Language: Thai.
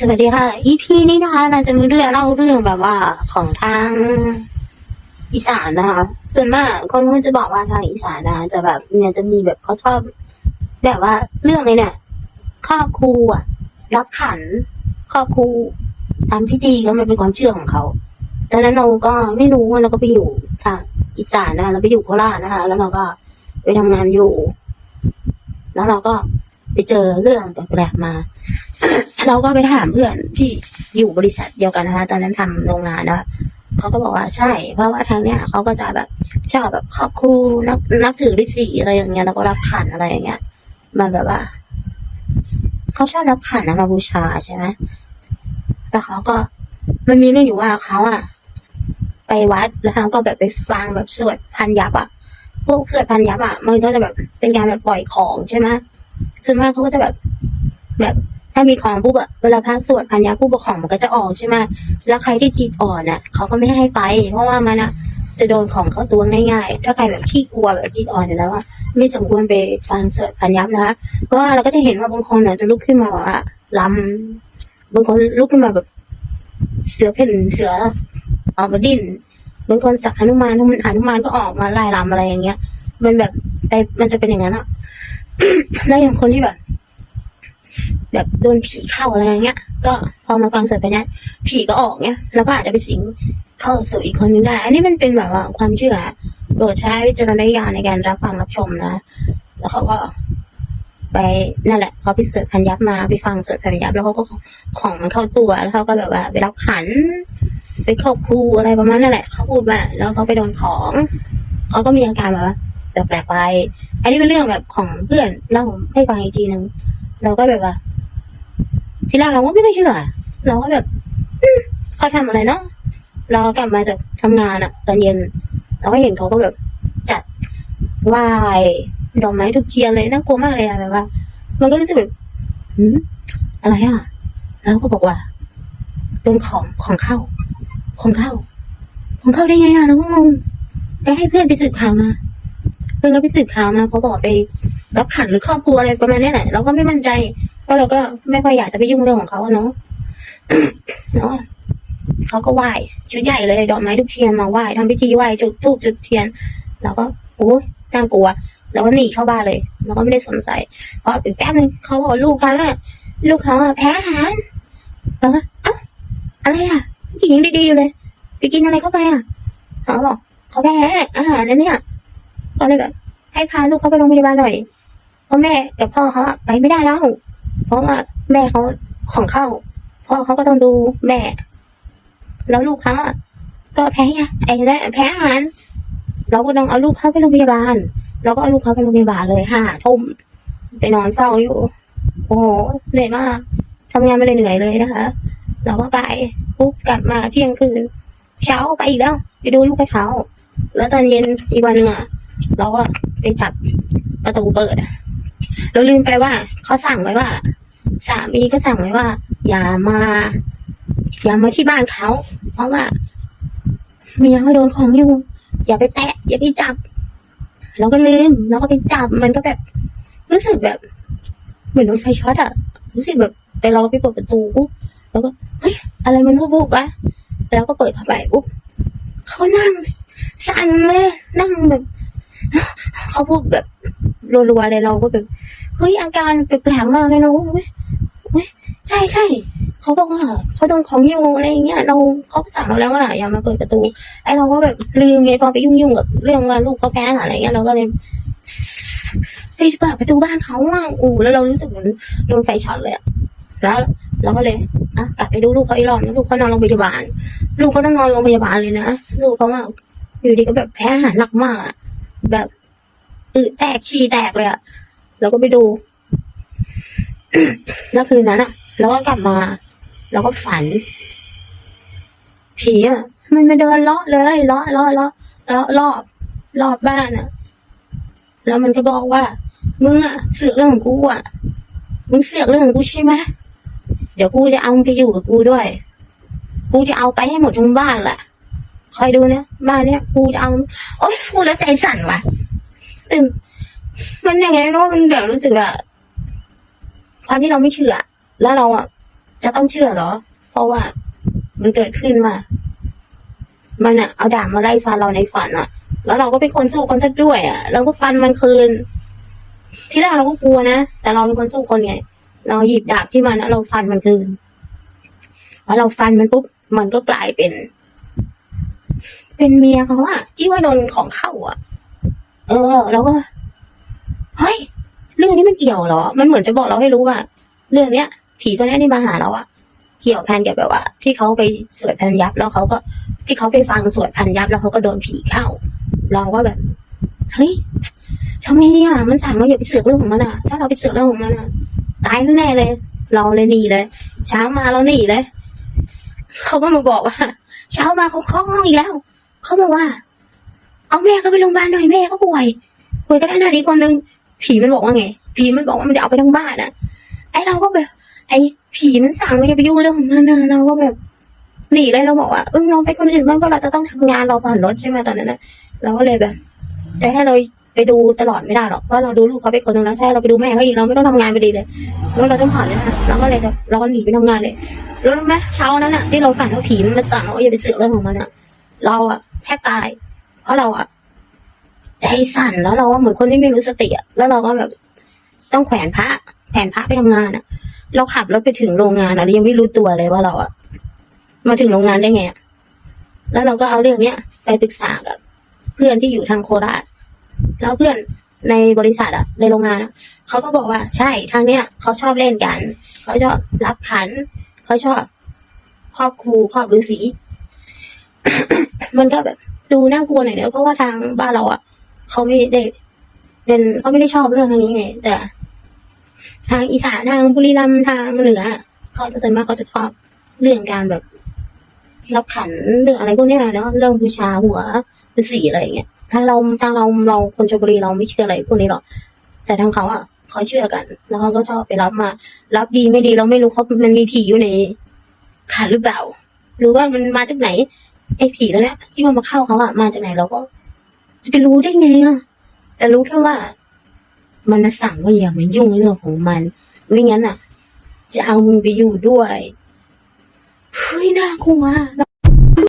สวัสดีค่ะ EP นี้นะคะเราจะมาเรื่องเล่าเรื่องแบบว่าของทางอีสานนะคะส่วนมากคนก็จะบอกว่าทางอีสานนะจะแบบเนี่ยจะมีแบบเขาชอบ แบบว่าเรื่องไอ้เนี่ยครอบครูอะรับขันครอบครูทำพิธีก็มันเป็นความเชื่อของเขาตอนนั้นเราก็ไม่รู้เราก็ไปอยู่ทางอีสานนะเราไปอยู่โคราชนะคะ แล้วเราก็ไปทำงานอยู่ แล้วเราก็ ไปเจอเรื่องแปลกๆมา เราก็ไปถามเพื่อนที่อยู่บริษัทเดียวกันนะคะตอนนั้นทำโรงงานนะเขาก็บอกว่าใช่ เพราะว่าทางเนี้ยเขาก็จะแบบชอบแบบครอบครูนับนับถือฤาษีอะไรอย่างเงี้ยแล้วก็รับขันอะไรอย่างเงี้ยมาแบบว่าเขาชอบรับขันนะมาบูชาใช่ไหมแล้วเขาก็มันมีเรื่องอยู่ว่าเขาอะไปวัดแล้วเขาก็แบบไปฟังแบบสวดพันยับอะพวกสวดพันยับอะมันก็จะแบบเป็นการแบบปล่อยของใช่ไหม ส่วนมากเขาก็จะแบบ แบบถ้ามีของปุ๊บอะเวลาพระสวดพันยาผู้ปกครองมันก็จะออกใช่ไหมแล้วใครที่จิตอ่อนอะเขาก็ไม่ให้ไป เพราะว่ามันอะจะโดนของเข้าตัวง่ายๆ ถ้าใครแบบขี้กลัวแบบจิตอ่อนอยู่แล้วอะไม่สมควรไปฟังสวดพันยับนะคะ เพราะว่าเราก็จะเห็นว่าบางคนอะจะลุกขึ้นมาแบบว่าลำบางคนลุกขึ้นมาแบบ เสือเพ่นเสือออกมาดิ้นบางคนสักหนุมานหนุมานก็ออกมาไล่ลำอะไรอย่างเงี้ย มันแบบไปมันจะเป็นอย่างนั้นอะ แล้วอย่างคนที่แบบ แบบโดนผีเข้าอะไรอย่างเงี้ย ก็พอมาฟังสวดไปเนี้ยผีก็ออกเนี้ยแล้วก็อาจจะไปสิงเข้าสู่อีกคนนึงได้ อันนี้มันเป็นแบบว่าความเชื่อโปรดใช้วิจารณญาณในการรับฟังรับชมนะ แล้วเขาก็ไปนั่นแหละเขาไปสวดพันยับมาไปฟังเสวดพันยับแล้วเขาก็ของมันเข้าตัวแล้วเขาก็แบบว่า ไปรับขัน ไปครอบครูอะไรประมาณนั่นแหละเขาพูดว่าแล้วเขาไปโดนของเขาก็มีอาการแบบว่า แปลกๆไป อันนี้เป็นเรื่องแบบของเพื่อนเล่าให้ฟังอีกทีหนึ่งเราก็แบบว่า ทีแรกเราก็ไม่ค่อยเชื่อเราก็แบบเขาทำอะไรเนาะเรากลับมาจากทำงานอะตอนเย็น เราก็เห็นเขาก็แบบจัดไหว้ดอกไม้ทุกเทียนเลยน่ากลัวมากเลยอะแบบว่า มันก็รู้สึกแบบอืมอะไรอะแล้วก็บอกว่าโดนของของเข้า ของเข้า ของเข้าได้ไงอะเราก็งงก็ให้เพื่อนไปสืบข่าวมา เพื่อนก็ไปสืบข่าวมาเขาบอกไปรับขันหรือครอบครัวอะไรประมาณนี้แหละเราก็ไม่มั่นใจก็เราก็ไม่ค่อยอยากจะไปยุ่งเรื่องของเขาเนาะเนาะเขาก็ไหว้ชุดใหญ่เลยดอกไม้ทุกเทียนมาไหว้ทำพิธีไหว้จุดธูปจุดเทียนเราก็โอ้ยน่ากลัวเราก็หนีเข้าบ้านเลยเราก็ไม่ได้สนใจพออีกแป๊บนึงเขาบอกลูกเขาอะลูกเขาแพ้อาหารเราก็เอ้าอะไรอะผู้หญิงดีๆอยู่เลยไปกินอะไรเข้าไปอะเขาบอกเขาแพ้อาหารนั่นเนี่ย ก็เลยแบบ ให้พาลูกเขาไปโรงพยาบาลหน่อยเพราะแม่กับพ่อเขาไปไม่ได้แล้วเพราะว่าแม่เขาของเข้าพ่อเขาก็ต้องดูแม่ แล้วลูกเขาก็แพ้ยาไอ้นั่นแพ้อาหารเราก็ต้องเอาลูกเขาไปโรงพยาบาล เราก็เอาลูกเขาไปโรงพยาบาลเลยห้าทุ่มไปนอนเฝ้าอยู่ โอ้โหเหนื่อยมากทำงานไม่ได้เหนื่อยเลยนะคะ เราก็ไปปุ๊บกลับมาเที่ยงคืนเช้าไปอีกแล้ว ไปดูลูกให้เขาแล้วตอนเย็นอีกวันหนึ่งอะ เราก็ไปจับประตูเปิดเราลืมไปว่าเขาสั่งไว้ว่า สามีก็สั่งไว้ว่า อย่ามา อย่ามาที่บ้านเขา เพราะว่าเมียเขาโดนของอยู่ อย่าไปแตะ อย่าไปจับ เราก็ลืมเราก็ไปจับมันก็แบบ รู้สึกแบบ เหมือนโดนไฟช็อตอะรู้สึกแบบไปรอไปเปิดประตูปุ๊บแล้วก็เฮ้ยอะไรมันวูบวะแล้วก็เปิดเข้าไปปุ๊บเขานั่งสั่นเลยนั่งแบบ เขาพูดแบบรัวๆเลยเราก็แบบเฮ้ยอาการแปลกๆมากเลยนะเว้ยเว้ยใช่ใช่เขาบอกว่าเขาโดนของอยู่อะไรอย่างเงี้ยเราเขาสั่งเราแล้วว่าอย่ามาเปิดประตูไอ้เราก็แบบลืมไงพอไปยุ่งๆกับเรื่องว่าลูกเขาแพ้อาหารอะไรเงี้ยเราก็เลยไปเปิดประตูบ้านเขาอะอู้แล้วเรารู้สึกเหมือนโดนไฟช็อตเลยอะแล้วเราก็เลยอะกลับไปดูลูกเขาอีกรอบนึงลูกเขานอนโรงพยาบาล ลูกเขาต้องนอนโรงพยาบาลเลยนะลูกเขาอะอยู่ดีก็แบบแพ้อาหารหนักมากอะ แบบอึแตกฉี่แตกเลยอะเราก็ไปดู แล้วคืนนั้นอะเราก็กลับมาเราก็ฝัน ผีอะมันมาเดินเลาะเลยเลาะเลาะเลาะเลาะรอบรอบบ้านอะแล้วมันก็บอกว่ามึงอะเสือกเรื่องของกูอะมึงเสือกเรื่องของกูใช่ไหมเดี๋ยวกูจะเอามึงไปอยู่กับกูด้วย กูจะเอาไปให้หมดทั้งบ้านแหละ คอยดูนะบ้านเนี้ยกูจะเอา โอ๊ยพูดแล้วใจสั่นว่ะตื่นมันยังไงไม่รู้มันแบบรู้สึกแบบความที่เราไม่เชื่อ แล้วเราอะจะต้องเชื่อเหรอ เพราะว่ามันเกิดขึ้นว่ามันอะเอาดาบมาไล่ฟันเราในฝันอะแล้วเราก็เป็นคนสู้คนซะด้วยอะเราก็ฟันมันคืน ที่แรกเราก็กลัวนะ แต่เราเป็นคนสู้คนไง เราหยิบดาบที่มันแล้วเราฟันมันคืนพอเราฟันมันปุ๊บมันก็กลายเป็น เป็นเมียเขาอะที่ว่าโดนของเข้าอะเออ แล้วก็เฮ้ยเรื่องนี้มันเกี่ยวเหรอ มันเหมือนจะบอกเราให้รู้ว่าเรื่องเนี้ย ผีตัวนี้ยที่มาหาเราอะเกี่ยวพันกับแบบว่า ที่เขาไปสวดพันยับแล้วเขาก็ ที่เขาไปฟังสวดพันยับแล้วเขาก็โดนผีเข้า เราก็แบบเฮ้ยทำไงเนี่ยมันสั่งเราอย่าไปเสือกเรื่องของมันอะถ้าเราไปเสือกเรื่องของมันอะตายแน่เลย เราเลยหนีเลย เช้ามาเราหนีเลย เขาก็มาบอกว่า เช้ามาเขาเคาะห้องอีกแล้ว เขาบอกว่า เอาแม่เขาไปโรงพยาบาลหน่อยแม่เขาป่วยป่วยก็ได้นาดีคนนึงผีมันบอกว่าไง ผีมันบอกว่ามันจะเอาไปทั้งบ้านอะไอเราก็แบบ ไอผีมันสั่งเราอย่ไปยุ่งเรื่องของมันนะเราก็แบบหนีเลยเราบอกว่าเออเราไปคนอื่นบ้างเพราะเราจะต้องทำงานเราผ่อนรถใช่ไหมตอนนั้นนะเราก็เลยแบบจะให้เราไปดูตลอดไม่ได้หรอกเพราะเราดูลูกเขาไปคนนึงแล้วใช่เราไปดูแม่เขาอีกเราไม่ต้องทำงานไปดีเลยแล้วเราต้องผ่อนเลยนะเราก็เลยแบบเราก็หนีไปทำงานเลย แล้วรู้ไหมเช้านั้นอะที่เราฝันว่าผีมันสั่งเราว่าอย่าไปเสือกเรื่องของมันอะเราอะแทบตาย เพราะเราอะใจสั่นแล้วเราก็เหมือนคนที่ไม่รู้สติอะแล้วเราก็แบบต้องแขวนพระแขวนพระไปทำงานอะเราขับรถไปถึงโรงงานอะเรายังไม่รู้ตัวเลยว่าเราอะมาถึงโรงงานได้ไงอะแล้วเราก็เอาเรื่องเนี้ยไปปรึกษากับเพื่อนที่อยู่ทางโคราชแล้วเพื่อนในบริษัทอะในโรงงานเขาก็บอกว่าใช่ทางเนี้ยเขาชอบเล่นกัน เขาชอบรับขัน เขาชอบครอบครูครอบฤาษีมันก็แบบดูน่ากลัวหน่อยเนอะเพราะว่าทางบ้านเราอะเขาไม่ได้เป็นเขาไม่ได้ชอบเรื่องนี้ไง แต่ ทางอีสานทางบุรีรัมย์ทางเหนือเขาจะส่วนมากเขาจะชอบเรื่องการแบบ รับขันเรื่องอะไรพวกนี้เนาะเรื่องบูชาหัวฤาษีอะไรอย่างเงี้ยทางเราทางเราเราคนชลบุรีเราไม่เชื่ออะไรพวกนี้หรอกแต่ทางเขาอะ เขาเชื่อกัน แล้วเขาก็ชอบไปรับมา รับดีไม่ดีเราไม่รู้เขามันมีผีอยู่ในขันหรือเปล่า หรือว่ามันมาจากไหนไอ้ผีตัวเนี้ยที่มันมาเข้าเขาอะมาจากไหนเราก็ จะไปรู้ได้ไงอะแต่รู้แค่ว่า มันสั่งว่าอย่ามายุ่งเรื่องของมันไม่งั้นอะจะเอามึงไปอยู่ด้วยเฮ้ยน่ากลัว